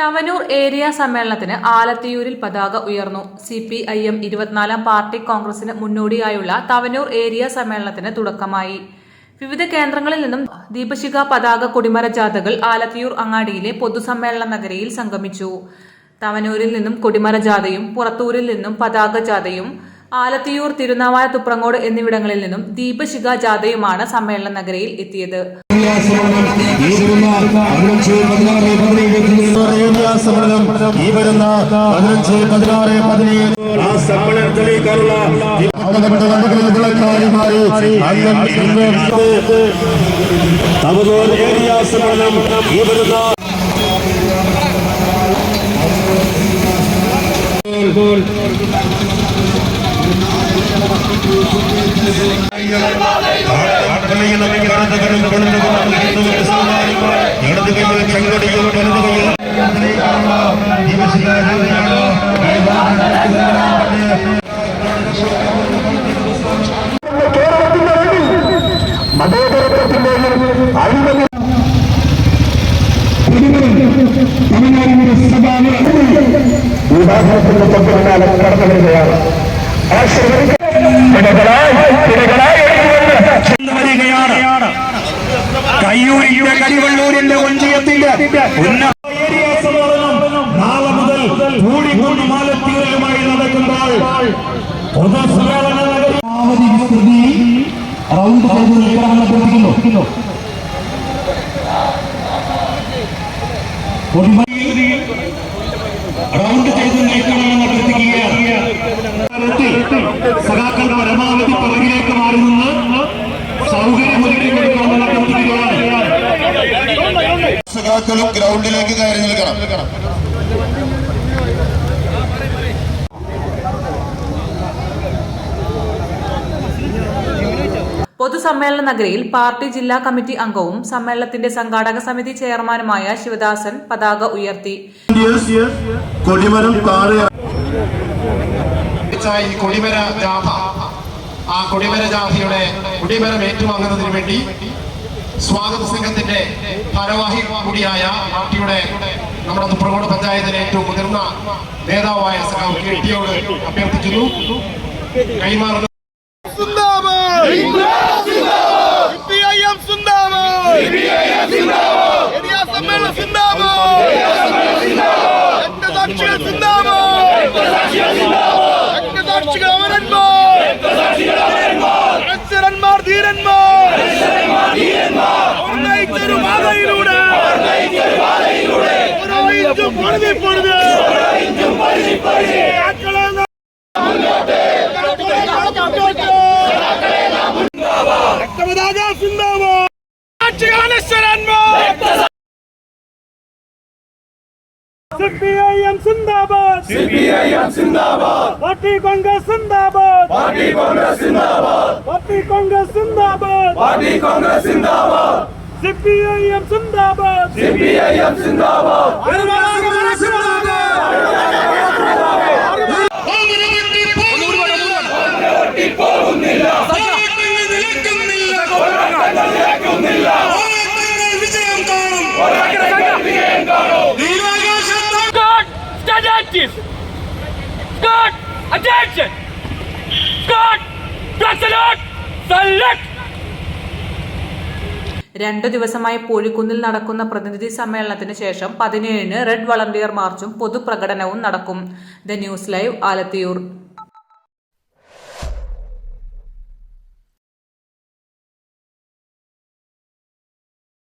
Thavanur area സമ്മേളനത്തിന് ആലത്തിയൂരിൽ പതാക ഉയർന്നു. സി പി ഐ എം ഇരുപത്തിനാലാം പാർട്ടി കോൺഗ്രസിന് മുന്നോടിയായുള്ള തവനൂർ ഏരിയ സമ്മേളനത്തിന് തുടക്കമായി. വിവിധ കേന്ദ്രങ്ങളിൽ നിന്നും ദീപശിഖ പതാക കൊടിമര ജാഥകൾ ആലത്തിയൂർ അങ്ങാടിയിലെ പൊതുസമ്മേളന നഗരിയിൽ സംഗമിച്ചു. തവനൂരിൽ നിന്നും കൊടിമര ജാഥയും പുറത്തൂരിൽ നിന്നും പതാക ജാഥയും ആലത്തിയൂർ തിരുനാവായ തുപ്രങ്ങോട് എന്നിവിടങ്ങളിൽ നിന്നും ദീപശിഖ ജാഥയുമാണ് സമ്മേളന നഗരയിൽ എത്തിയത് ഈ വരുന്ന പതിനഞ്ച് ആ ഏരിയ സമ്മേളനം ഈ ഇടത് കൈയിൽ ചെങ്കടിയും വലത് കൈയിൽ മതേതരത്വത്തിന്റെയും അഴിമതി തമിഴ്നാടിന്റെ സഭാ വിഭാഗത്തിന്റെ തൊട്ട് പിന്നാലെ കടന്നു വരികയാണ്. ആ ശ്രമിക്ക വരികയാണ്. കയ്യൂരിന്റെ കരിവള്ളൂരിന്റെ ഒഞ്ചിയത്തിന്റെ ഉന്ന നാളെ മുതൽ കൂടിക്കൂടി മാലത്തീരലുമായി നടക്കുമ്പോൾ പൊതുസമ്മേളന നഗരി വിസ്തൃതി റൗണ്ട് ചെയ്ത് നിൽക്കണമെന്ന് അഭ്യർത്ഥിക്കുന്നു സഖാക്കളും ഗ്രൗണ്ടിലേക്ക് കയറി നിൽക്കണം. പൊതുസമ്മേളന നഗരിയിൽ പാർട്ടി ജില്ലാ കമ്മിറ്റി അംഗവും സമ്മേളനത്തിന്റെ സംഘാടക സമിതി ചെയർമാനുമായ ശിവദാസൻ പതാക ഉയർത്തി. ഈ കൊടിമര ജാഥ. ആ കൊടിമര ജാഥയുടെ കൊടിമരം ഏറ്റുവാങ്ങുന്നതിന് വേണ്ടി സ്വാഗത സംഘത്തിന്റെ ഭാരവാഹി കൂടിയായ പാർട്ടിയുടെ നമ്മുടെ തുപ്രകോട് പഞ്ചായത്തിലെ ഏറ്റവും മുതിർന്ന നേതാവായ സഖാവ് കെ ടിയോട് അഭ്യർത്ഥിക്കുന്നു. കൈമാറുന്ന സിപിഐഎം സിന്ദാബാദ് ഏരിയ സമ്മേളനം സിന്ദാബാദ് രക്തസാക്ഷികൾ സിന്ദാബാദ് രക്തസാക്ഷികൾ അമരന്മാർ അക്ഷരന്മാർ ധീരന്മാർ അവർ നയിച്ചൊരു പാതയിലൂടെ ഓരോ ഇഞ്ചും പൊഴുതി പൊഴുതി ആക്കളെ രക്തപതാക സിന്ദാബാദ് സാക്ഷികൾ അനശ്വരന്മാർ സിപിഐഎം സിന്ദാബാദ് സിപിഐഎം സിന്ദാബാദ് പാർട്ടി കോൺഗ്രസ് സിന്ദാബാദ് പാർട്ടി കോൺഗ്രസ് സിന്ദാബാദ് പാർട്ടി കോൺഗ്രസ് സിന്ദാബാദ് പാർട്ടി കോൺഗ്രസ് സിന്ദാബാദ് സിപിഐഎം സിന്ദാബാദ് സിപിഐഎം സിന്ദാബാദ്. Scott, attention. Scott, press alert. Select. രണ്ടു ദിവസമായി പൂഴിക്കുന്നിൽ നടക്കുന്ന പ്രതിനിധി സമ്മേളനത്തിന് ശേഷം പതിനേഴിന് റെഡ് വളണ്ടിയർ മാർച്ചും പൊതുപ്രകടനവും നടക്കും. The news live Alathiyur.